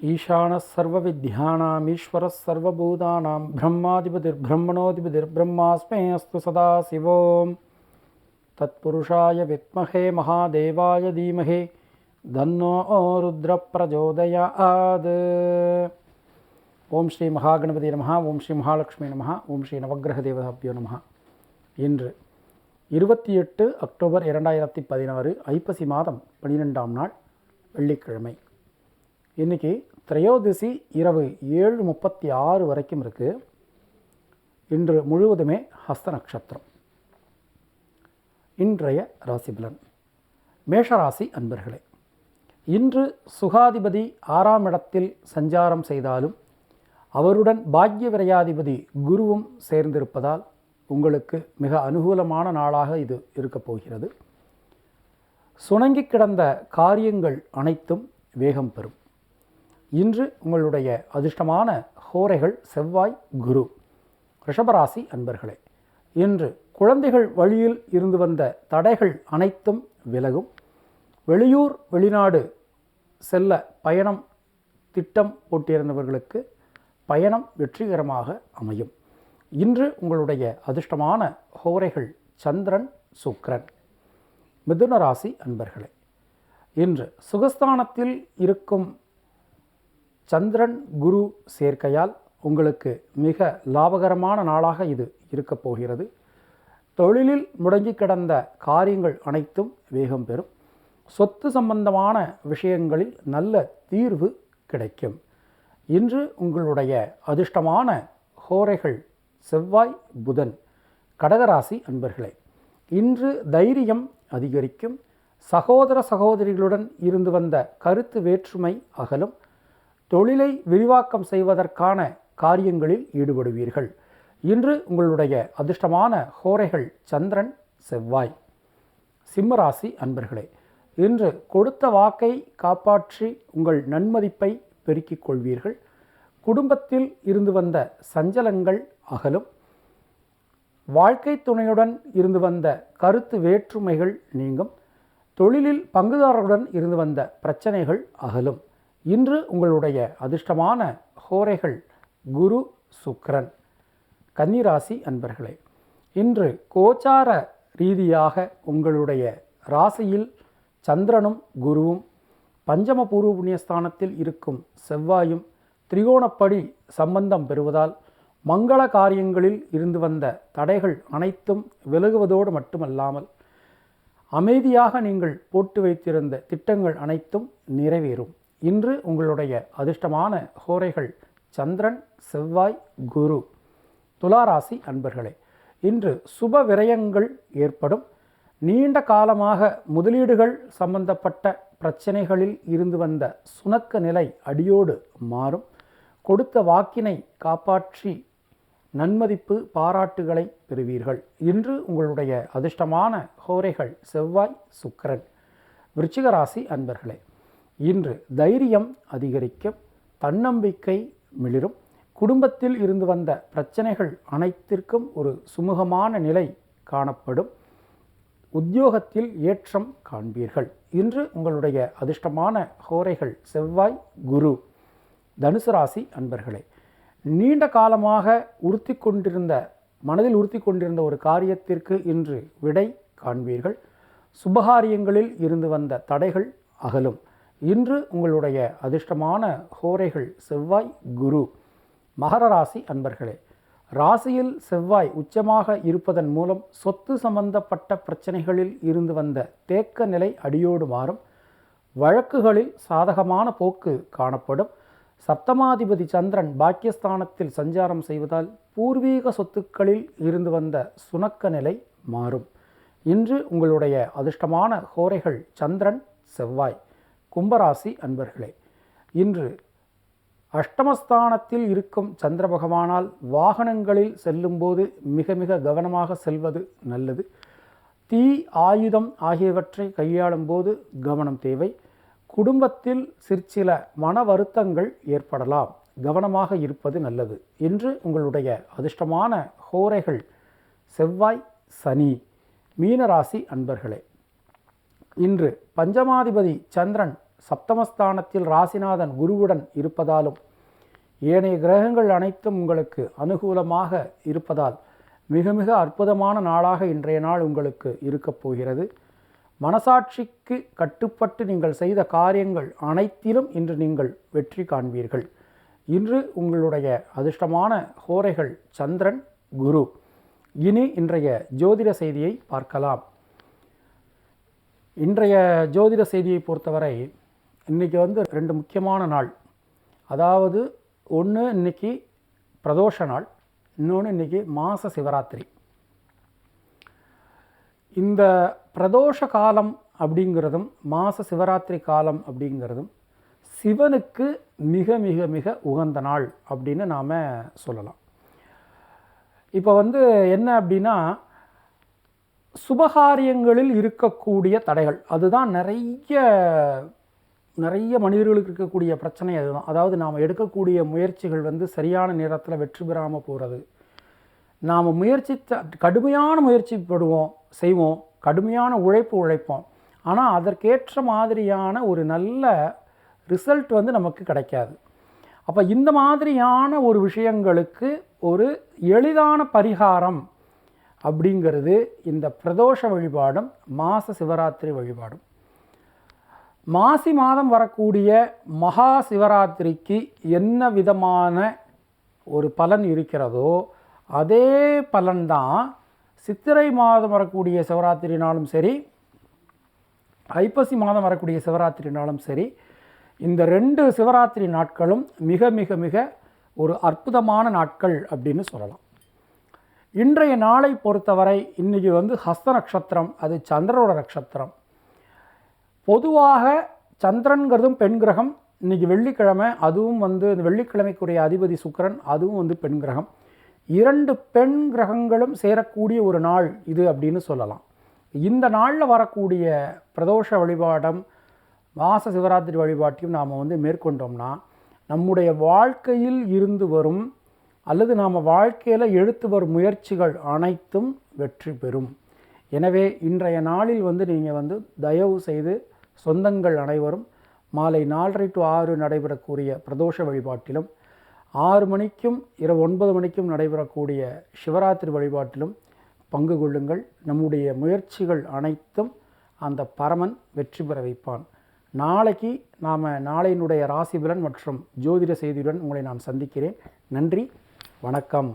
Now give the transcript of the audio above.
ஈசான சர்வ வித்யானாம் ஈஸ்வர சர்வபூதானாம் பிரம்மாதிபதிர் பிரம்மணோதிபதிர் பிரம்மாஸ்மே அஸ்து சதா சிவோம் தத்புருஷாய வித்மஹே மகாதேவாய தீமஹே தன்னோ ருத்ர பிரஜோதயாத் ஓம் ஸ்ரீ மகாகணபதி நமஹா ஓம் ஸ்ரீ மகாலட்சுமி நமஹா ஓம் ஸ்ரீ நவகிரக தேவதாபியோ நமஹா. இன்று இருபத்தி எட்டு அக்டோபர் இரண்டாயிரத்தி பதினாறு ஐப்பசி மாதம் பனிரெண்டாம் நாள் வெள்ளிக்கிழமை. இன்றைக்கி திரையோதிசி இரவு ஏழு முப்பத்தி ஆறு வரைக்கும் இருக்குது இன்று முழுவதுமே ஹஸ்த நட்சத்திரம். இன்றைய ராசிபலன் மேஷராசி அன்பர்களே இன்று சுகாதிபதி ஆறாம் இடத்தில் சஞ்சாரம் செய்தாலும் அவருடன் பாக்ய விரையாதிபதி குருவும் சேர்ந்திருப்பதால் உங்களுக்கு மிக அனுகூலமான நாளாக இது இருக்கப் போகிறது. சுணங்கி கிடந்த காரியங்கள் அனைத்தும் வேகம் பெறும். இன்று உங்களுடைய அதிர்ஷ்டமான ஹோரைகள் செவ்வாய் குரு ரிஷபராசி அன்பர்களே இன்று குழந்தைகள் வழியில் இருந்து வந்த தடைகள் அனைத்தும் விலகும். வெளியூர் வெளிநாடு செல்ல பயணம் திட்டம் போட்டியிருந்தவர்களுக்கு பயணம் வெற்றிகரமாக அமையும். இன்று உங்களுடைய அதிர்ஷ்டமான ஹோரைகள் சந்திரன் சுக்ரன் மிதுன ராசி அன்பர்களே இன்று சுகஸ்தானத்தில் இருக்கும் சந்திரன் குரு சேர்க்கையால் உங்களுக்கு மிக லாபகரமான நாளாக இது இருக்கப் போகிறது. தொழிலில் முடங்கி கிடந்த காரியங்கள் அனைத்தும் வேகம் பெறும். சொத்து சம்பந்தமான விஷயங்களில் நல்ல தீர்வு கிடைக்கும். இன்று உங்களுடைய அதிர்ஷ்டமான ஹோரைகள் செவ்வாய் புதன் கடகராசி அன்பர்களே இன்று தைரியம் அதிகரிக்கும். சகோதர சகோதரிகளுடன் இருந்து வந்த கருத்து வேற்றுமை அகலும். தொழிலை விரிவாக்கம் செய்வதற்கான காரியங்களில் ஈடுபடுவீர்கள். இன்று உங்களுடைய அதிர்ஷ்டமான ஹோரைகள் சந்திரன் செவ்வாய். சிம்மராசி அன்பர்களே இன்று கொடுத்த வாக்கை காப்பாற்றி உங்கள் நன்மதிப்பை பெருக்கிக் கொள்வீர்கள். குடும்பத்தில் இருந்து வந்த சஞ்சலங்கள் அகலும். வாழ்க்கை துணையுடன் இருந்து வந்த கருத்து வேற்றுமைகள் நீங்கும். தொழிலில் பங்குதாரருடன் இருந்து வந்த பிரச்சனைகள் அகலும். இன்று உங்களுடைய அதிர்ஷ்டமான ஹோரைகள் குரு சுக்ரன் கன்னிராசி அன்பர்களே இன்று கோச்சார ரீதியாக உங்களுடைய ராசியில் சந்திரனும் குருவும் பஞ்சம பூர்வ புண்ணியஸ்தானத்தில் இருக்கும் செவ்வாயும் திரிகோணப்படி சம்பந்தம் பெறுவதால் மங்கள காரியங்களில் இருந்து வந்த தடைகள் அனைத்தும் விலகுவதோடு மட்டுமல்லாமல் அமைதியாக நீங்கள் போட்டு வைத்திருந்த திட்டங்கள் அனைத்தும் நிறைவேறும். இன்று உங்களுடைய அதிர்ஷ்டமான ஹோரைகள் சந்திரன் செவ்வாய் குரு துளாராசி அன்பர்களே இன்று சுப விரயங்கள் ஏற்படும். நீண்ட காலமாக முதலீடுகள் சம்பந்தப்பட்ட பிரச்சனைகளில் இருந்து வந்த சுணக்க நிலை அடியோடு மாறும். கொடுத்த வாக்கினை காப்பாற்றி நன்மதிப்பு பாராட்டுகளை பெறுவீர்கள். இன்று உங்களுடைய அதிர்ஷ்டமான ஹோரைகள் செவ்வாய் சுக்கரன் விருச்சிகராசி அன்பர்களே இன்று தைரியம் அதிகரிக்கும் தன்னம்பிக்கை மிளிரும். குடும்பத்தில் இருந்து வந்த பிரச்சனைகள் அனைத்திற்கும் ஒரு சுமூகமான நிலை காணப்படும். உத்தியோகத்தில் ஏற்றம் காண்பீர்கள். இன்று உங்களுடைய அதிர்ஷ்டமான ஹோரைகள் செவ்வாய் குரு தனுசு ராசி அன்பர்களே. நீண்ட காலமாக உறுத்தி கொண்டிருந்த மனதில் உறுத்தி கொண்டிருந்த ஒரு காரியத்திற்கு இன்று விடை காண்பீர்கள். சுபகாரியங்களில் இருந்து வந்த தடைகள் அகலும். இன்று உங்களுடைய அதிர்ஷ்டமான ஹோரைகள் செவ்வாய் குரு மகர ராசி அன்பர்களே ராசியில் செவ்வாய் உச்சமாக இருப்பதன் மூலம் சொத்து சம்பந்தப்பட்ட பிரச்சனைகளில் இருந்து வந்த தேக்க நிலை அடியோடு மாறும். வழக்குகளில் சாதகமான போக்கு காணப்படும். சப்தமாதிபதி சந்திரன் பாக்கியஸ்தானத்தில் சஞ்சாரம் செய்வதால் பூர்வீக சொத்துக்களில் இருந்து வந்த சுணக்க நிலை மாறும். இன்று உங்களுடைய அதிர்ஷ்டமான ஹோரைகள் சந்திரன் செவ்வாய். கும்பராசி அன்பர்களே இன்று அஷ்டமஸ்தானத்தில் இருக்கும் சந்திர பகவானால் வாகனங்களில் செல்லும்போது மிக மிக கவனமாக செல்வது நல்லது. தீ ஆயுதம் ஆகியவற்றை கையாளும் போது கவனம் தேவை. குடும்பத்தில் சிற்சில மன வருத்தங்கள் ஏற்படலாம். கவனமாக இருப்பது நல்லது. இன்று உங்களுடைய அதிர்ஷ்டமான ஹோரைகள் செவ்வாய் சனி மீனராசி அன்பர்களே இன்று பஞ்சமாதிபதி சந்திரன் சப்தமஸ்தானத்தில் ராசிநாதன் குருவுடன் இருப்பதாலும் ஏனைய கிரகங்கள் அனைத்தும் உங்களுக்கு அனுகூலமாக இருப்பதால் மிக மிக அற்புதமான நாளாக இன்றைய நாள் உங்களுக்கு இருக்கப் போகிறது. மனசாட்சிக்கு கட்டுப்பட்டு நீங்கள் செய்த காரியங்கள் அனைத்திலும் இன்று நீங்கள் வெற்றி காண்பீர்கள். இன்று உங்களுடைய அதிர்ஷ்டமான ஹோரைகள் சந்திரன் குரு. இனி இன்றைய ஜோதிட செய்தியை பார்க்கலாம். இன்றைய ஜோதிட செய்தியை பொறுத்தவரை இன்றைக்கி வந்து ரெண்டு முக்கியமான நாள். அதாவது ஒன்று இன்னைக்கு பிரதோஷ நாள் இன்னொன்று இன்றைக்கி மாத சிவராத்திரி. இந்த பிரதோஷ காலம் அப்படிங்கிறதும் மாத சிவராத்திரி காலம் அப்படிங்கிறதும் சிவனுக்கு மிக மிக மிக உகந்த நாள் அப்படின்னு நாம் சொல்லலாம். இப்போ வந்து என்ன அப்படின்னா சுபகாரியங்களில் இருக்கக்கூடிய தடைகள். அதுதான் நிறைய நிறைய மனிதர்களுக்கு இருக்கக்கூடிய பிரச்சனை அதுதான். அதாவது நாம் எடுக்கக்கூடிய முயற்சிகள் வந்து சரியான நேரத்தில் வெற்றி பெறாமல் போகிறது நாம் முயற்சி கடுமையான முயற்சி படுவோம் செய்வோம் கடுமையான உழைப்பு உழைப்போம். ஆனால் அதற்கேற்ற மாதிரியான ஒரு நல்ல ரிசல்ட் வந்து நமக்கு கிடைக்காது. அப்போ இந்த மாதிரியான ஒரு விஷயங்களுக்கு ஒரு எளிதான பரிகாரம் அப்படிங்கிறது இந்த பிரதோஷ வழிபாடும் மாத சிவராத்திரி வழிபாடும். மாசி மாதம் வரக்கூடிய மகா சிவராத்திரிக்கு என்ன விதமான ஒரு பலன் இருக்கிறதோ அதே பலன்தான் சித்திரை மாதம் வரக்கூடிய சிவராத்திரினாலும் சரி ஐப்பசி மாதம் வரக்கூடிய சிவராத்திரினாலும் சரி இந்த ரெண்டு சிவராத்திரி நாட்களும் மிக மிக மிக ஒரு அற்புதமான நாட்கள் அப்படின்னு சொல்லலாம். இன்றைய நாளை பொறுத்தவரை இன்றைக்கி வந்து ஹஸ்த நட்சத்திரம் அது சந்திரனோட நட்சத்திரம். பொதுவாக சந்திரன்கிறதும் பெண் கிரகம். இன்றைக்கி வெள்ளிக்கிழமை அதுவும் வந்து இந்த வெள்ளிக்கிழமைக்குரிய அதிபதி சுக்கிரன் அதுவும் வந்து பெண் கிரகம். இரண்டு பெண் கிரகங்களும் சேரக்கூடிய ஒரு நாள் இது அப்படின்னு சொல்லலாம். இந்த நாளில் வரக்கூடிய பிரதோஷ வழிபாடம் மாச சிவராத்திரி வழிபாட்டையும் நாம் வந்து மேற்கொண்டோம்னா நம்முடைய வாழ்க்கையில் இருந்து வரும் அல்லது நாம் வாழ்க்கையில் எடுத்து வரும் முயற்சிகள் அனைத்தும் வெற்றி பெறும். எனவே இன்றைய நாளில் வந்து நீங்கள் வந்து தயவு செய்து சொந்தங்கள் அனைவரும் மாலை நாலரை டு ஆறு நடைபெறக்கூடிய பிரதோஷ வழிபாட்டிலும் ஆறு மணிக்கும் இரவு ஒன்பது மணிக்கும் நடைபெறக்கூடிய சிவராத்திரி வழிபாட்டிலும் பங்கு கொள்ளுங்கள். நம்முடைய முயற்சிகள் அனைத்தும் அந்த பரமன் வெற்றி பெற வைப்பான். நாளைக்கு நாம் நாளையினுடைய ராசி பலன் மற்றும் ஜோதிட செய்தியுடன் உங்களை நான் சந்திக்கிறேன். நன்றி வணக்கம்.